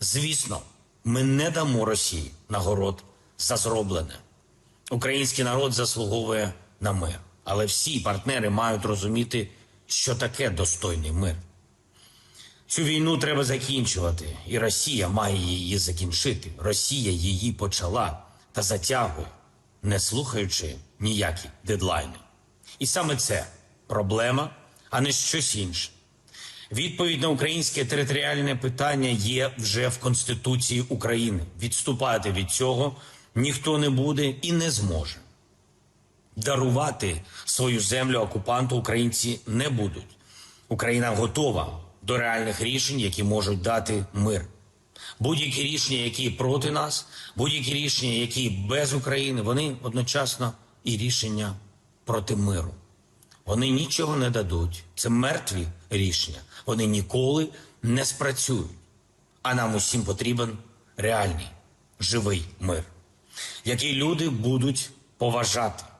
Звісно, ми не дамо Росії нагород за зроблене. Український народ заслуговує на мир, але всі партнери мають розуміти, що таке достойний мир. Цю війну треба закінчувати, і Росія має її закінчити. Росія її почала та затягує, не слухаючи ніякі дедлайни. І саме це проблема, а не щось інше. Відповідь на українське територіальне питання є вже в Конституції України. Відступати від цього ніхто не буде і не зможе. Дарувати свою землю окупанту українці не будуть. Україна готова до реальних рішень, які можуть дати мир. Будь-які рішення, які проти нас, будь-які рішення, які без України, вони одночасно і рішення проти миру. Вони нічого не дадуть. Це мертві рішення. Вони ніколи не спрацюють. А нам усім потрібен реальний, живий мир, який люди будуть поважати.